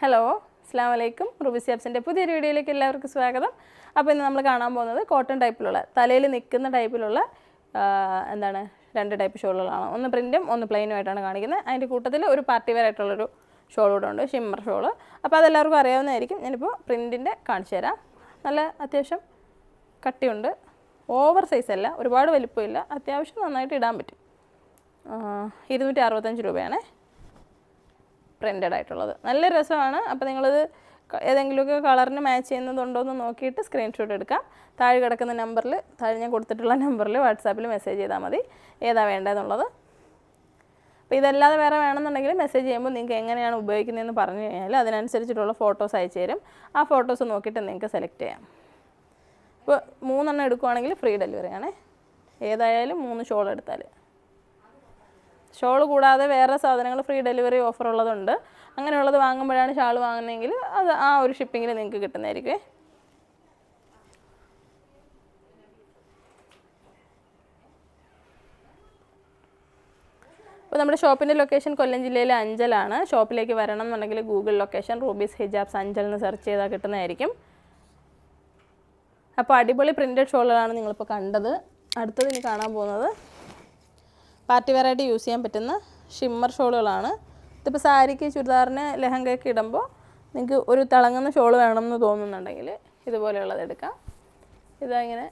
Hello അസ്സാം വലൈക്കും Ruby സിയാബ്സിന്റെ പുതിയൊരു വീഡിയോയിലേക്ക് എല്ലാവർക്കും സ്വാഗതം. അപ്പോൾ ഇന്ന് നമ്മൾ കാണാൻ പോകുന്നത് കോട്ടൺ ടൈപ്പിലുള്ള തലയിൽ നിൽക്കുന്ന ടൈപ്പിലുള്ള എന്താണ് രണ്ട് ടൈപ്പ് ഷോളുകളാണ്. ഒന്ന് പ്രിന്റും ഒന്ന് പ്ലെയിനും ആയിട്ടാണ് കാണിക്കുന്നത്. അതിന്റെ കൂട്ടത്തിൽ ഒരു പാർട്ടി വെയർ ആയിട്ടുള്ളൊരു ഷോൾ കൂടെ ഉണ്ട് ഷിമ്മർ ഷോൾ അപ്പോൾ അതെല്ലാവർക്കും അറിയാവുന്നതായിരിക്കും. ഞാനിപ്പോൾ പ്രിന്റിന്റെ കാണിച്ചു തരാം. നല്ല അത്യാവശ്യം കട്ടിയുണ്ട്. ഓവർ സൈസ് അല്ല ഒരുപാട് വലിപ്പമില്ല. അത്യാവശ്യം നന്നായിട്ട് ഇടാൻ പറ്റും. ഇരുന്നൂറ്റി അറുപത്തഞ്ച് രൂപയാണേ. പ്രിന്റഡ് ആയിട്ടുള്ളത്. നല്ല രസമാണ്. അപ്പോൾ നിങ്ങളത് ഏതെങ്കിലുമൊക്കെ കളറിന് മാച്ച് ചെയ്യുന്നതുണ്ടോ എന്ന് നോക്കിയിട്ട് സ്ക്രീൻഷോട്ട് എടുക്കാം. താഴെ കിടക്കുന്ന നമ്പറിൽ താഴെ ഞാൻ കൊടുത്തിട്ടുള്ള നമ്പറിൽ വാട്സാപ്പിൽ മെസ്സേജ് ചെയ്താൽ മതി. ഏതാ വേണ്ടതെന്നുള്ളത്. അപ്പോൾ ഇതല്ലാതെ വേറെ വേണമെന്നുണ്ടെങ്കിൽ മെസ്സേജ് ചെയ്യുമ്പോൾ നിങ്ങൾക്ക് എങ്ങനെയാണ് ഉപയോഗിക്കുന്നതെന്ന് പറഞ്ഞു കഴിഞ്ഞാൽ അതിനനുസരിച്ചിട്ടുള്ള ഫോട്ടോസ് അയച്ചു തരും. ആ ഫോട്ടോസ് നോക്കിയിട്ട് നിങ്ങൾക്ക് സെലക്ട് ചെയ്യാം. ഇപ്പോൾ മൂന്നെണ്ണം എടുക്കുവാണെങ്കിൽ ഫ്രീ ഡെലിവറി ആണേ. ഏതായാലും മൂന്ന് ഷോൾ എടുത്താൽ ഷോൾ കൂടാതെ വേറെ സാധനങ്ങൾ ഫ്രീ ഡെലിവറി ഓഫർ ഉള്ളതുണ്ട് അങ്ങനെയുള്ളത് വാങ്ങുമ്പോഴാണ് ഷാൾ വാങ്ങുന്നതെങ്കിൽ അത് ആ ഒരു ഷിപ്പിങ്ങിൽ നിങ്ങൾക്ക് കിട്ടുന്നതായിരിക്കും. അപ്പോൾ നമ്മുടെ ഷോപ്പിന്റെ ലൊക്കേഷൻ കൊല്ലം ജില്ലയിലെ അഞ്ചലാണ്. ഷോപ്പിലേക്ക് വരണം എന്നുണ്ടെങ്കിൽ Google location Rubies hijabs Anchal എന്ന് സെർച്ച് ചെയ്താൽ കിട്ടുന്നതായിരിക്കും. അപ്പോൾ അടിപൊളി പ്രിന്റഡ് ഷോളുകളാണ് നിങ്ങളിപ്പോൾ കണ്ടത്. അടുത്തത് ഇനി കാണാൻ പോകുന്നത് പാർട്ടി വെറൈറ്റി യൂസ് ചെയ്യാൻ പറ്റുന്ന ഷിമ്മർ ഷോളുകളാണ്. ഇതിപ്പോൾ സാരിക്ക് ചുരിദാറിന് ലെഹങ്കയൊക്കെ ഇടുമ്പോൾ നിങ്ങൾക്ക് ഒരു തിളങ്ങുന്ന ഷോൾ വേണമെന്ന് തോന്നുന്നുണ്ടെങ്കിൽ ഇതുപോലെയുള്ളത് എടുക്കാം. ഇതങ്ങനെ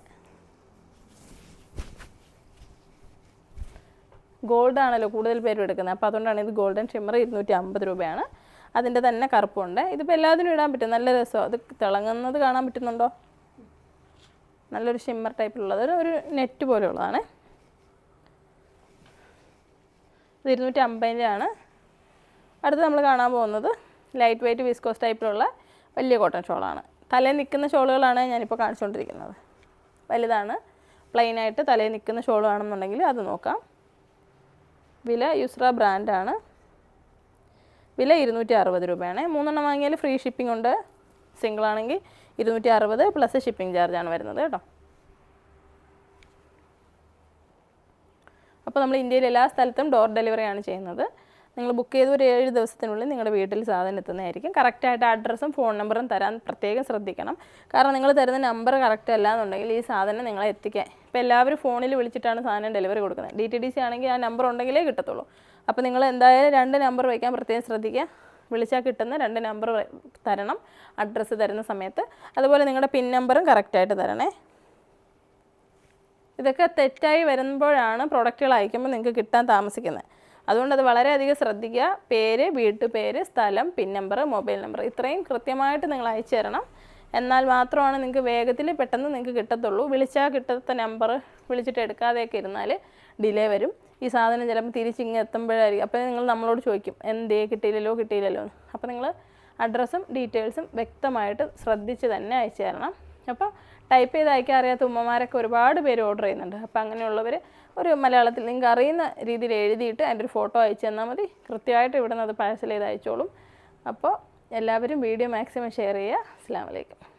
ഗോൾഡ് ആണല്ലോ കൂടുതൽ പേരും എടുക്കുന്നത്. അപ്പോൾ അതുകൊണ്ടാണ് ഇത് ഗോൾഡൻ ഷിമ്മർ ഇരുന്നൂറ്റി അമ്പത് രൂപയാണ്. അതിന്റെ തന്നെ കറുപ്പുണ്ട്. ഇതിപ്പോൾ എല്ലാത്തിനും ഇടാൻ പറ്റും. നല്ല രസമാണ് അത് തിളങ്ങുന്നത് കാണാൻ പറ്റുന്നുണ്ടോ? നല്ലൊരു ഷിമ്മർ ടൈപ്പിലുള്ളത് ഒരു നെറ്റ് പോലെയുള്ളതാണ്. ഇത് ഇരുന്നൂറ്റി അമ്പതിന്റെയാണ് അടുത്ത് നമ്മൾ കാണാൻ പോകുന്നത് ലൈറ്റ് വെയ്റ്റ് വിസ്കോസ് ടൈപ്പിലുള്ള വലിയ കോട്ടൺ ഷോളാണ് തലേ നിൽക്കുന്ന ഷോളുകളാണ് ഞാനിപ്പോൾ കാണിച്ചുകൊണ്ടിരിക്കുന്നത്. വലുതാണ് പ്ലെയിനായിട്ട് തലേ നിൽക്കുന്ന ഷോളാണെന്നുണ്ടെങ്കിൽ അത് നോക്കാം. വില യുസ്ര ബ്രാൻഡാണ് വില ഇരുന്നൂറ്റി അറുപത് രൂപയാണ്. മൂന്നെണ്ണം വാങ്ങിയാൽ ഫ്രീ ഷിപ്പിംഗ് ഉണ്ട്. സിംഗിളാണെങ്കിൽ ഇരുന്നൂറ്റി അറുപത് പ്ലസ് ഷിപ്പിംഗ് ചാർജാണ് വരുന്നത് കേട്ടോ. അപ്പോൾ നമ്മൾ ഇന്ത്യയിൽ എല്ലാ സ്ഥലത്തും ഡോർ ഡെലിവറിയാണ് ചെയ്യുന്നത്. നിങ്ങൾ ബുക്ക് ചെയ്ത് ഒരു ഏഴ് ദിവസത്തിനുള്ളിൽ നിങ്ങളുടെ വീട്ടിൽ സാധനം എത്തുന്നതായിരിക്കും. കറക്റ്റായിട്ട് അഡ്രസ്സും ഫോൺ നമ്പറും തരാൻ പ്രത്യേകം ശ്രദ്ധിക്കണം. കാരണം നിങ്ങൾ തരുന്ന നമ്പർ കറക്റ്റ് അല്ല എന്നുണ്ടെങ്കിൽ ഈ സാധനം നിങ്ങളെ എത്തിക്കാൻ. ഇപ്പോൾ എല്ലാവരും ഫോണിൽ വിളിച്ചിട്ടാണ് സാധനം ഡെലിവറി കൊടുക്കുന്നത്. ഡി ടി ഡി സി ആണെങ്കിൽ ആ നമ്പർ ഉണ്ടെങ്കിലേ കിട്ടത്തുള്ളൂ. അപ്പോൾ നിങ്ങൾ എന്തായാലും രണ്ട് നമ്പർ വയ്ക്കാൻ പ്രത്യേകം ശ്രദ്ധിക്കുക. വിളിച്ചാൽ കിട്ടുന്ന രണ്ട് നമ്പർ തരണം. അഡ്രസ്സ് തരുന്ന സമയത്ത്. അതുപോലെ നിങ്ങളുടെ പിൻ നമ്പറും കറക്റ്റായിട്ട് തരണേ. ഇതൊക്കെ തെറ്റായി വരുമ്പോഴാണ് പ്രൊഡക്റ്റുകൾ അയക്കുമ്പോൾ നിങ്ങൾക്ക് കിട്ടാൻ താമസിക്കുന്നത്. അതുകൊണ്ട് അത് വളരെയധികം ശ്രദ്ധിക്കുക. പേര് വീട്ടുപേര് സ്ഥലം പിൻ നമ്പർ മൊബൈൽ നമ്പർ ഇത്രയും കൃത്യമായിട്ട് നിങ്ങൾ അയച്ചു തരണം. എന്നാൽ മാത്രമാണ് നിങ്ങൾക്ക് വേഗത്തിൽ പെട്ടെന്ന് നിങ്ങൾക്ക് കിട്ടത്തുള്ളൂ. വിളിച്ചാൽ കിട്ടാത്ത നമ്പർ വിളിച്ചിട്ട് എടുക്കാതെയൊക്കെ ഇരുന്നാൽ ഡിലേ വരും. ഈ സാധനം ചിലപ്പോൾ തിരിച്ചിങ്ങ് എത്തുമ്പോഴായിരിക്കും. അപ്പോൾ നിങ്ങൾ നമ്മളോട് ചോദിക്കും എന്തേ കിട്ടിയില്ലല്ലോ കിട്ടിയില്ലല്ലോ അപ്പോൾ നിങ്ങൾ അഡ്രസ്സും ഡീറ്റെയിൽസും വ്യക്തമായിട്ട് ശ്രദ്ധിച്ച് തന്നെ അയച്ചു തരണം. അപ്പോൾ ടൈപ്പ് ചെയ്ത് അയക്കാൻ അറിയാത്ത ഉമ്മമാരൊക്കെ ഒരുപാട് പേര് ഓർഡർ ചെയ്യുന്നുണ്ട്. അപ്പോൾ അങ്ങനെയുള്ളവർ ഒരു മലയാളത്തിൽ നിങ്ങൾക്ക് അറിയുന്ന രീതിയിൽ എഴുതിയിട്ട് അതിന്റെ ഒരു ഫോട്ടോ അയച്ചു തന്നാൽ മതി. കൃത്യമായിട്ട് ഇവിടെ നിന്ന് അത് പാഴ്സൽ ചെയ്ത് അയച്ചോളും. അപ്പോൾ എല്ലാവരും വീഡിയോ മാക്സിമം ഷെയർ ചെയ്യുക. അസ്സാം വലൈക്കും